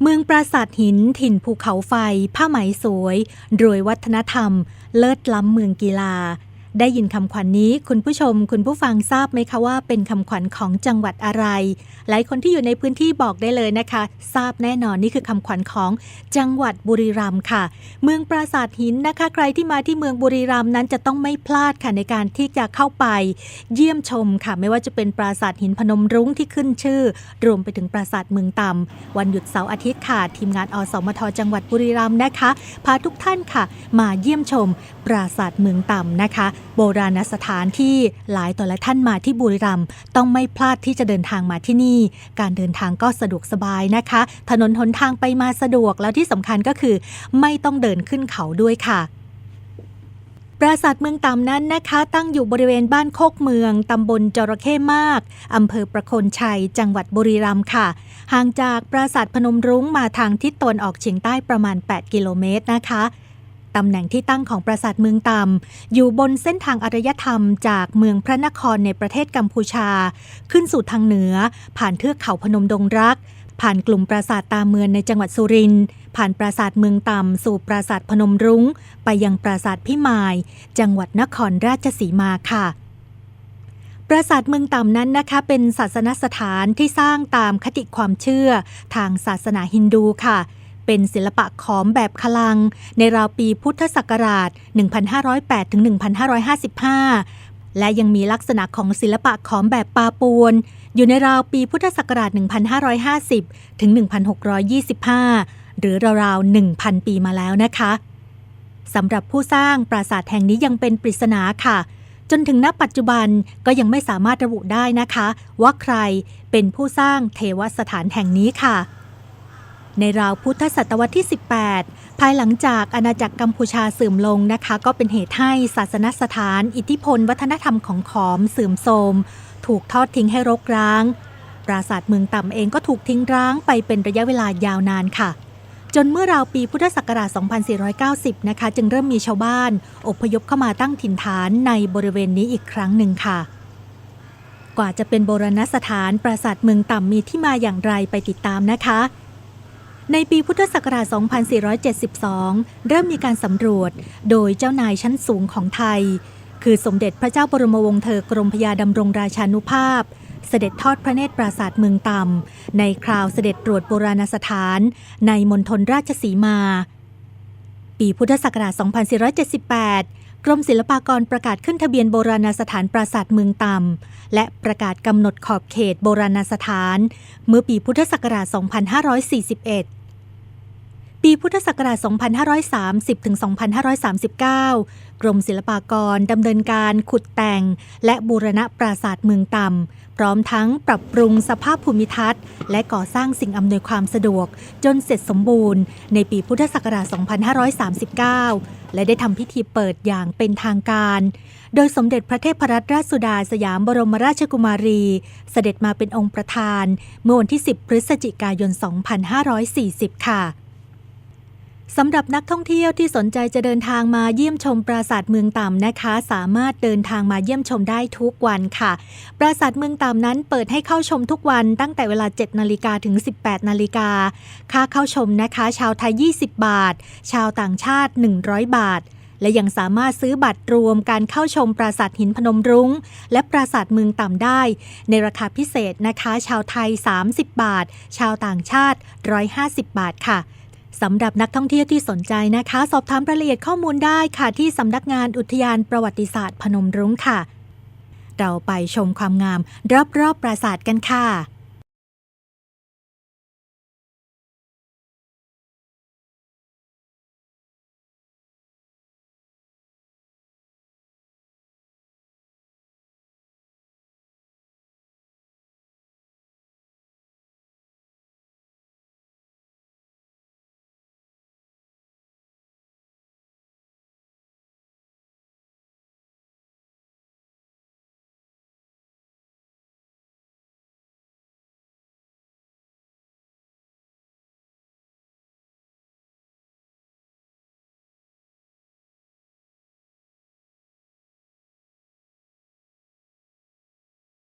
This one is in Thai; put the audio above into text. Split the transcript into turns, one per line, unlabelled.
เมืองปราสาทหินถิ่นภูเขาไฟ ผ้าไหมสวย รวยวัฒนธรรม เลิศล้ำเมืองกีฬา ได้ยินคำขวัญนนี้ คุณผู้ชม คุณผู้ฟังทราบไหมคะว่าเป็นคำขวัญของจังหวัดอะไร หลายคนที่อยู่ในพื้นที่บอกได้เลยนะคะ ทราบแน่นอนนี่คือคำขวัญของจังหวัดบุรีรัมย์ค่ะ เมืองปราสาทหินนะคะ ใครที่มาที่เมืองบุรีรัมย์นั้นจะต้องไม่พลาดค่ะในการที่จะเข้าไป เยี่ยมชมค่ะ ไม่ว่าจะเป็นปราสาทหินพนมรุ้งที่ขึ้นชื่อ รวมไปถึงปราสาทเมืองต่ำวันหยุดเสาร์อาทิตย์ค่ะ ทีมงานอสมทจังหวัดบุรีรัมย์นะคะพาทุกท่านค่ะ มาเยี่ยมชมปราสาทเมืองต่ำนะคะโบราณสถานที่หลายต่อหลายท่านมาที่บุรีรัมย์ต้องไม่พลาดที่จะเดินทางมาที่นี่ การเดินทางก็สะดวกสบายนะคะ ถนนหนทางไปมาสะดวกแล้วที่สำคัญก็คือ ไม่ต้องเดินขึ้นเขาด้วยค่ะปราสาทเมืองต่ำนั้นนะคะ ตั้งอยู่บริเวณบ้านโคกเมือง ตำบลจระเข้มาก อำเภอประโคนชัย จังหวัดบุรีรัมย์ค่ะ ห่างจากปราสาทพนมรุ้งมาทางทิศตะวันออกเฉียงใต้ประมาณ 8 กิโลเมตรนะคะ ตำแหน่งที่ตั้งของปราสาทเมืองต่ำอยู่บนเส้นทางอารยธรรมจากเมืองพระนครในประเทศกัมพูชา ขึ้นสู่ทางเหนือ ผ่านเทือกเขาพนมดงรัก ผ่านกลุ่มปราสาทตาเมืองในจังหวัดสุรินทร์ผ่านปราสาทเมืองต่ำสู่ปราสาทพนมรุง้ง ไปยังปราสาทพิมาย จังหวัดนครราชสีมาค่ะปราสาทเมืองต่ำนั้นนะคะ เป็นศาสนสถานที่สร้างตามคติความเชื่อ ทางศาสนาฮินดูค่ะ เป็นศิลปะขอมแบบคลัง ในราวปีพุทธศักราช 1508-1555 และยังมีลักษณะของศิลปะขอมแบบปาปวนอยู่ในราวปีพุทธศักราช 1550 ถึง 1625 หรือราวๆ 1,000 ปีมาแล้วนะคะสำหรับผู้สร้างปราสาทแห่งนี้ยังเป็นปริศนาค่ะ จนถึงณปัจจุบันก็ยังไม่สามารถระบุได้นะคะ ว่าใครเป็นผู้สร้างเทวสถานแห่งนี้ค่ะ ในราวพุทธศตวรรษที่ 18 ภายหลังจากอาณาจักรกัมพูชาเสื่อมลงนะคะ ก็เป็นเหตุให้ศาสนสถาน อิทธิพล วัฒนธรรมของขอมเสื่อมโทรม ถูกทอดทิ้งให้รกร้าง ปราสาทเมืองต่ำเองก็ถูกทิ้งร้างไปเป็นระยะเวลายาวนานค่ะ จนเมื่อราวปีพุทธศักราช 2490 นะคะ จึงเริ่มมีชาวบ้าน อพยพเข้ามาตั้งถิ่นฐานในบริเวณนี้อีกครั้งหนึ่งค่ะกว่าจะเป็นโบราณสถานปราสาทเมืองต่ำมีที่มาอย่างไรไปติดตามนะคะ ในปีพุทธศักราช 2472 เริ่มมีการสำรวจโดยเจ้านายชั้นสูงของไทย คือสมเด็จพระเจ้าบรมวงศ์เธอกรมพยาดำรงราชานุภาพ เสด็จทอดพระเนตรปราสาทเมืองต่ำ ในคราวเสด็จตรวจโบราณสถาน ในมณฑลราชสีมา ปีพุทธศักราช 2478กรมศิลปากรประกาศขึ้นทะเบียนโบราณสถานปราสาทเมืองต่ำ และประกาศกำหนดขอบเขตโบราณสถาน เมื่อปีพุทธศักราช 2541 ปีพุทธศักราช 2530 ถึง 2539 กรมศิลปากรดำเนินการขุดแต่ง และบูรณะปราสาทเมืองต่ำ พร้อมทั้งปรับปรุงสภาพภูมิทัศน์ และก่อสร้างสิ่งอำนวยความสะดวก จนเสร็จสมบูรณ์ ในปีพุทธศักราช 2539 และได้ทำพิธีเปิดอย่างเป็นทางการ โดยสมเด็จพระเทพรัตนราชสุดาสยามบรมราชกุมารี เสด็จมาเป็นองค์ประธาน เมื่อวันที่ 10 พฤศจิกายน 2540 ค่ะ สำหรับนักท่องเที่ยวที่สนใจจะเดินทางมาเยี่ยมชมปราสาทเมืองต่ำนะคะ สามารถเดินทางมาเยี่ยมชมได้ทุกวันค่ะ ปราสาทเมืองต่ำนั้นเปิดให้เข้าชมทุกวันตั้งแต่เวลา 7 นาฬิกาถึง 18 นาฬิกาค่าเข้าชมนะคะ ชาวไทย 20 บาท ชาวต่างชาติ 100 บาท และยังสามารถซื้อบัตรรวมการเข้าชมปราสาทหินพนมรุง้ง และปราสาทเมืองต่ำได้ ในราคาพิเศษนะคะ ชาวไทย 30 บาท ชาวต่างชาติ 150 บาทค่ะ สำหรับนักท่องเที่ยวที่สนใจนะคะ สอบถามรายละเอียดข้อมูลได้ค่ะ ที่สำนักงานอุทยานประวัติศาสตร์พนมรุ้งค่ะ เราไปชมความงามรอบๆปราสาทกันค่ะ